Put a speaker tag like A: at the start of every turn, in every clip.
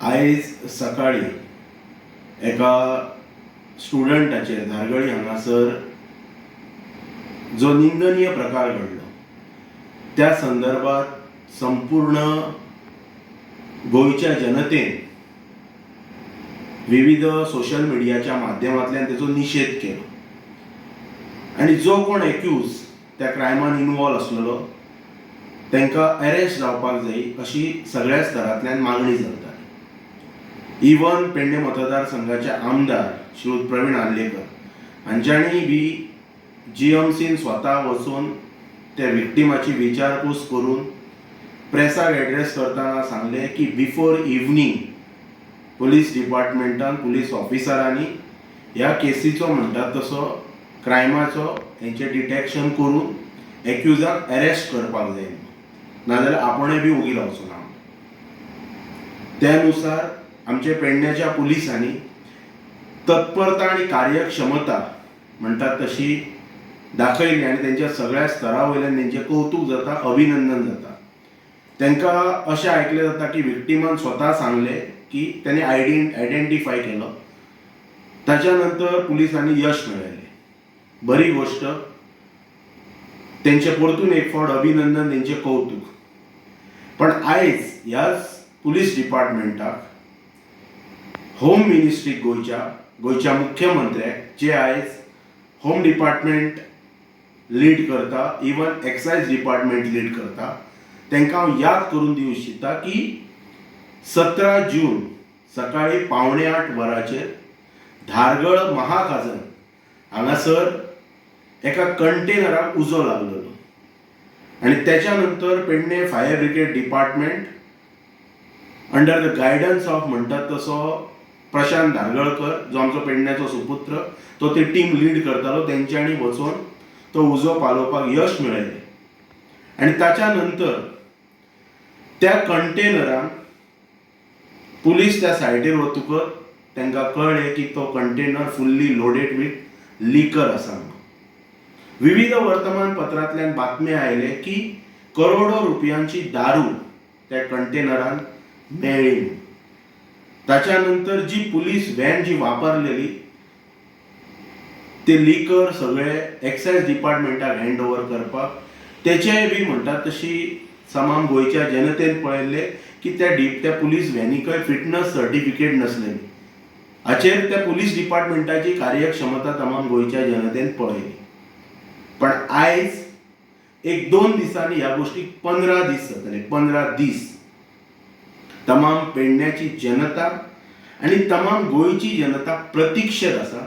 A: आयज सकाळी एका स्टुडंटाचेर धारगळी हांगासर जो निंदनीय प्रकार घडलो त्या संदर्भात संपूर्ण गोंयच्या जनतेन विविध सोशल मिडियाच्या माध्यमांतल्यान तेचो निशेध केलो. आनी जो कोण एक्यूज त्या क्रायमान इनवॉल्व आसलेलो तांकां अरेस्ट जावपाक जाय अशी सगळ्या स्तरांतल्यान मागणी जाता इवन पेडणे मतदारसंघाचे आमदार श्रीयुत प्रवीण आर्लेकर हांच्यानी बी. जी एम सीन स्वता वचून त्या विक्टिमाची विचारपूस करून प्रेसाक एड्रेस करताना सांगले की बिफोर इवनिंग पुलीस डिपार्टमेंटान पुलीस ऑफिसरांनी ह्या केसीचो म्हणटात तसो क्रायमाचो हेंचे डिटेक्शन करून एक्युजाक अरेस्ट करपाक जाय. नाजाल्यार आपणें बी उगी लावचो ना. त्यानुसार आमचे पेडण्याच्या पुलिसांनी तत्परता आणि कार्यक्षमता म्हणटात तशी दाखयली आनी तेंच्या सगळ्या स्तरावयल्यान वयल्यान तेंचें कौतुक जाता अभिनंदन जाता. तांकां अशें आयकलें जाता की विक्टिमान स्वता सांगलें की तेणी आयडें आयडेंटिफाय केलो. ताच्या नंतर पुलिसांनी यश मेळयलें बरी गोश्ट तेंचे परतून एक फावट अभिनंदन तेंचें कौतुक. पण आयज ह्याच पुलीस डिपार्टमेंटाक होम मिनिस्ट्री गोंयच्या गोंयच्या मुख्यमंत्र्याक जे आयज होम डिपार्टमेंट लीड करता इवन एक्सायज डिपार्टमेंट लीड करता. तांकां हांव याद करून दिवंक इच्छिता की सतरा जून सकाळी पावणे आठ वरांचेर धारगळ महाखाजन हांगासर एका कंटेनराक उजो लागलेलो आनी तेच्या नंतर Pedne fire brigade department under the guidance of म्हणटात तसो प्रशांत धारगळकर जो आमचो पेडण्याचो सुपुत्र तो ती टीम लीड करतालो तेंच्यांनी वचून तो उजो पालोवपाक यश मेळयलें आनी ताच्या नंतर त्या कंटेनरान पुलीस त्या सायटीर वतकच तांकां कळ्ळें की तो container fully loaded with liquor आसा म्हणून. विविध वर्तमानपत्रांतल्यान बातमी आयले की करोडो रुपयांची दारू त्या कंटेनरान मेळ्ळी त्याच्यानंतर ताच्या नंतर जी पुलीस व्हॅन जी वापरलेली ते लिकर सगळे एक्सायज डिपार्टमेंटाक हँड ओवर करपाक. तेचेय बी म्हणटात तशी समान गोंयच्या जनतेन पळयल्ले की त्या डी त्या पुलीस व्हॅनिकय फिटनस सर्टिफिकेट नसलेली. हाचेर त्या पुलीस डिपार्टमेंटाची कार्यक्षमता तमाम गोंयच्या जनतेन पळयली. पण आयज एक दोन दिसांनी ह्या गोष्टीक पंदरा दीस जातले पंदरा दीस. तमाम पेडण्याची जनता आणि तमाम गोंयची जनता प्रतीक्षेत आसा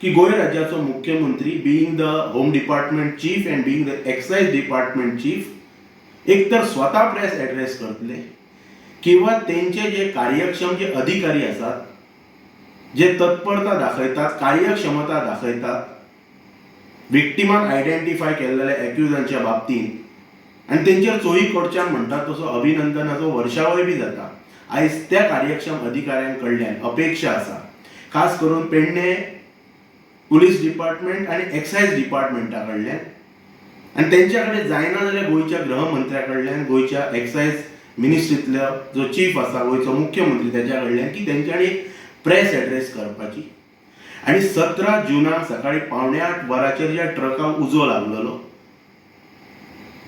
A: की गोंय राज्याचो मुख्यमंत्री being the home department chief and being the excise department chief एक तर स्वता प्रेस एड्रेस करतले किंवा तेंचे जे कार्यक्षम जे अधिकारी आसात जे तत्परता दाखयतात कार्यक्षमता दाखयतात विक्टिमान आयडेंटिफाय केल्लेल्या एक्युजांच्या बाबतींत आनी तेंचेर चोही कडच्यान म्हणटात तसो अभिनंदनाचो वर्षावय बी जाता आयज त्या कार्यक्षम अधिकाऱ्यां कडल्यान अपेक्षा आसा. खास करून पेडणे पुलीस डिपार्टमेंट आनी एक्सायज डिपार्टमेंटा कडल्यान. आनी तेंच्या कडेन जायना जाल्यार गोंयच्या गृहमंत्र्या कडल्यान गोंयच्या एक्सायज मिनिस्ट्रींतलो जो चीफ आसा गोंयचो मुख्यमंत्री तेच्या कडल्यान की तेंच्यानी प्रेस एड्रेस करपाची. आनी सतरा जुनाक सकाळी पावणे आठ वरांचेर ज्या ट्रकाक उजो लागलेलो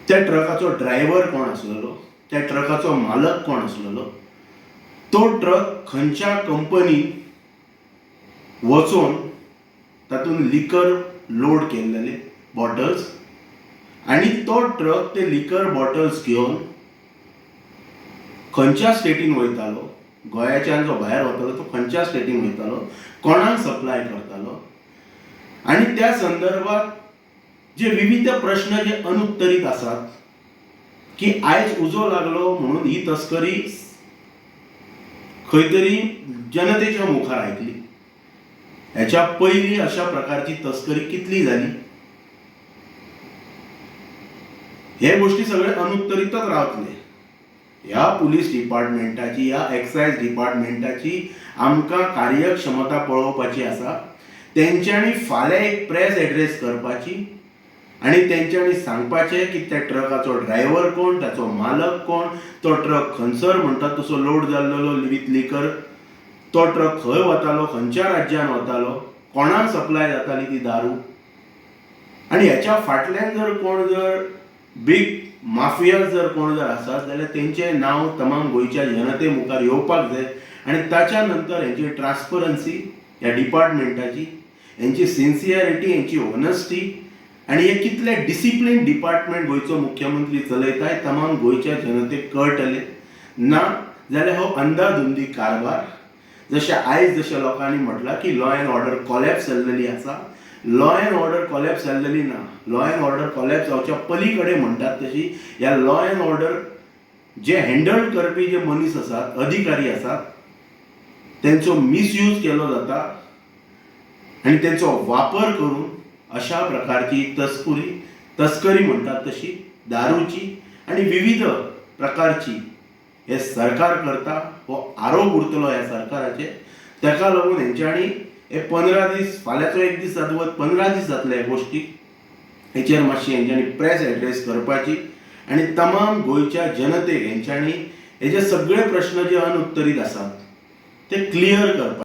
A: त्या ट्रकाचो ड्रायव्हर कोण आसलेलो त्या ट्रकाचो मालक कोण आसलेलो तो ट्रक खंयच्या कंपनीन वचून तातूंत लिकर लोड केल्लेले बॉटल्स आनी तो ट्रक ते लिकर बॉटल्स घेवन खंयच्या स्टेटीन वयतालो? गोंयाच्यान जो भायर वतालो तो खंयच्या स्टेटीन वयतालो? कोणाक सप्लाय करतालो? आनी त्या संदर्भात जे विविध प्रश्न जे अनुत्तरीत आसात की आयज उजो लागलो म्हणून ही तस्करी खंय तरी जनतेच्या मुखार आयकली. ह्याच्या पयलीं अशा प्रकारची तस्करी कितली जाली हे गोष्टी सगळे अनुत्तरीतच रावतले ह्या पुलीस डिपार्टमेंटाची ह्या एक्सायज डिपार्टमेंटाची आमकां कार्यक्षमता पळोवपाची आसा तेंच्यांनी फाल्यां एक प्रेस एड्रेस करपाची आनी तेंच्यांनी सांगपाचें की त्या ट्रकाचो ड्रायव्हर कोण ताचो मालक कोण तो ट्रक खंयसर म्हणटा तसो लोड जाल्लो विथ लिकर. तो ट्रक खंय वतालो खंयच्या राज्यान वतालो कोणाक सप्लाय जाताली ती दारू? आनी हेच्या फाटल्यान जर कोण जर बीग माफिया जर कोण जर आसा जाल्यार तेंचें नांव तमाम गोंयच्या जनते मुखार येवपाक जाय. आनी ताच्या नंतर हेंची ट्रान्सपरन्सी ह्या डिपार्टमेंटाची हेंची सिन्सियरिटी हेंची ऑनेस्टी आनी हे कितले डिसिप्लीन डिपार्टमेंट गोंयचो मुख्यमंत्री चलयताय तमाम गोंयच्या जनतेक कळटले. ना जाल्यार हो अंदाधुंदी कारभार. जशें आयज जशें लोकांनी म्हटलां की लॉ अँड ऑर्डर कॉलेप्स जाल्लेली आसा. लॉ अँड ऑर्डर कॉलेप्स जाल्लेली ना. लॉ अँड ऑर्डर कॉलेप्स जावच्या पलीकडे म्हणटात तशी ह्या लॉ अँड ऑर्डर जे हँडल करपी जे मनीस आसात अधिकारी आसात तेंचो मिसयूज केलो जाता. आनी तेंचो वापर करून अशा प्रकारची तस्कुरी तस्करी म्हणटात तशी दारूची आनी विविध प्रकारची हे सरकार करता हो आरोप उरतलो ह्या सरकाराचे. ताका लागून हेंच्यांनी हे पंदरा दीस फाल्यांचो एक दीस जातवत पंदरा दीस जातले हे गोश्टीक हेचेर मातशी हेंच्यांनी प्रेस एड्रेस करपाची आनी तमाम गोंयच्या जनतेक हेंच्यांनी हेजे सगळे प्रश्न जे अनुत्तरीत आसात ते क्लियर करपाचे.